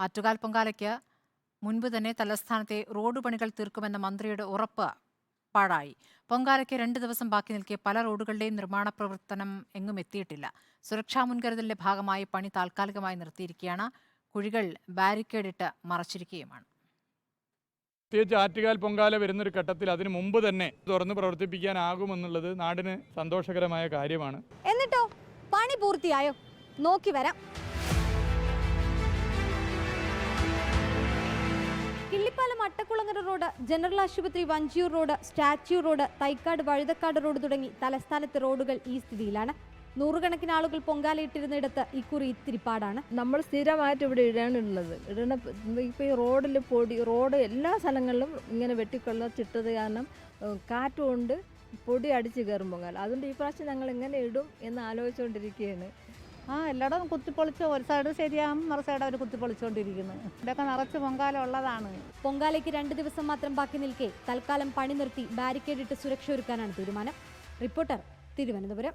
ആറ്റുകാൽ പൊങ്കാലയ്ക്ക് മുൻപ് തന്നെ തലസ്ഥാനത്തെ റോഡ് പണികൾ തീർക്കുമെന്ന മന്ത്രിയുടെ ഉറപ്പ് പാഴായി. പൊങ്കാലയ്ക്ക് രണ്ട് ദിവസം ബാക്കി നിൽക്കെ പല റോഡുകളുടെയും നിർമ്മാണ പ്രവർത്തനം എങ്ങും എത്തിയിട്ടില്ല. സുരക്ഷാ മുൻകരുതലിന്റെ ഭാഗമായി പണി താൽക്കാലികമായി നിർത്തിയിരിക്കുകയാണ്. കുഴികൾ ബാരിക്കേഡിട്ട് മറച്ചിരിക്കുകയുമാണ്. പ്രത്യേകിച്ച് ആറ്റുകാൽ പൊങ്കാല വരുന്നൊരു ഘട്ടത്തിൽ അതിനു മുമ്പ് തന്നെ തുറന്ന് പ്രവർത്തിപ്പിക്കാനാകുമെന്നുള്ളത് നാടിന് സന്തോഷകരമായ കാര്യമാണ്. എന്നിട്ടോ? പണി പൂർത്തിയായോ? നോക്കി വരാം. കിള്ളിപ്പാലം അട്ടക്കുളങ്ങര റോഡ് ജനറൽ ആശുപത്രി Vanchiyoor road statue road Thycaud Vazhuthacaud road തുടങ്ങി തലസ്ഥാനത്തെ റോഡുകൾ ഈ സ്ഥിതിയിലാണ്. നൂറുകണക്കിന് ആളുകൾ പൊങ്കാലയിട്ടിരുന്നിടത്ത് ഇക്കുറി ഇത്തിരി പാടാണ്. നമ്മൾ സ്ഥിരമായിട്ട് ഇവിടെ ഇടാനുള്ളത് ഇടണ ഇപ്പോൾ ഈ റോഡിൽ പൊടി റോഡ് എല്ലാ സ്ഥലങ്ങളിലും ഇങ്ങനെ വെട്ടിക്കൊള്ളച്ചിട്ടത് കാരണം കാറ്റുകൊണ്ട് കാറ്റ് പൊടി അടിച്ച് കയറും പൊങ്കാല. അതുകൊണ്ട് ഈ പ്രാവശ്യം ഞങ്ങൾ എങ്ങനെ ഇടും എന്ന് ആലോചിച്ചുകൊണ്ടിരിക്കുകയാണ്. ആ എല്ലായിടവും കുത്തിപ്പൊളിച്ച് ഒരു സൈഡ് ശരിയാകും മറു സൈഡ് അവർ കുത്തിപ്പൊളിച്ചുകൊണ്ടിരിക്കുന്നു ഇതൊക്കെ നിറച്ച് പൊങ്കാല ഉള്ളതാണ്. പൊങ്കാലയ്ക്ക് രണ്ട് ദിവസം മാത്രം ബാക്കി നിൽക്കെ തൽക്കാലം പണി നിർത്തി ബാരിക്കേഡിട്ട് സുരക്ഷ ഒരുക്കാനാണ് തീരുമാനം. റിപ്പോർട്ടർ തിരുവനന്തപുരം.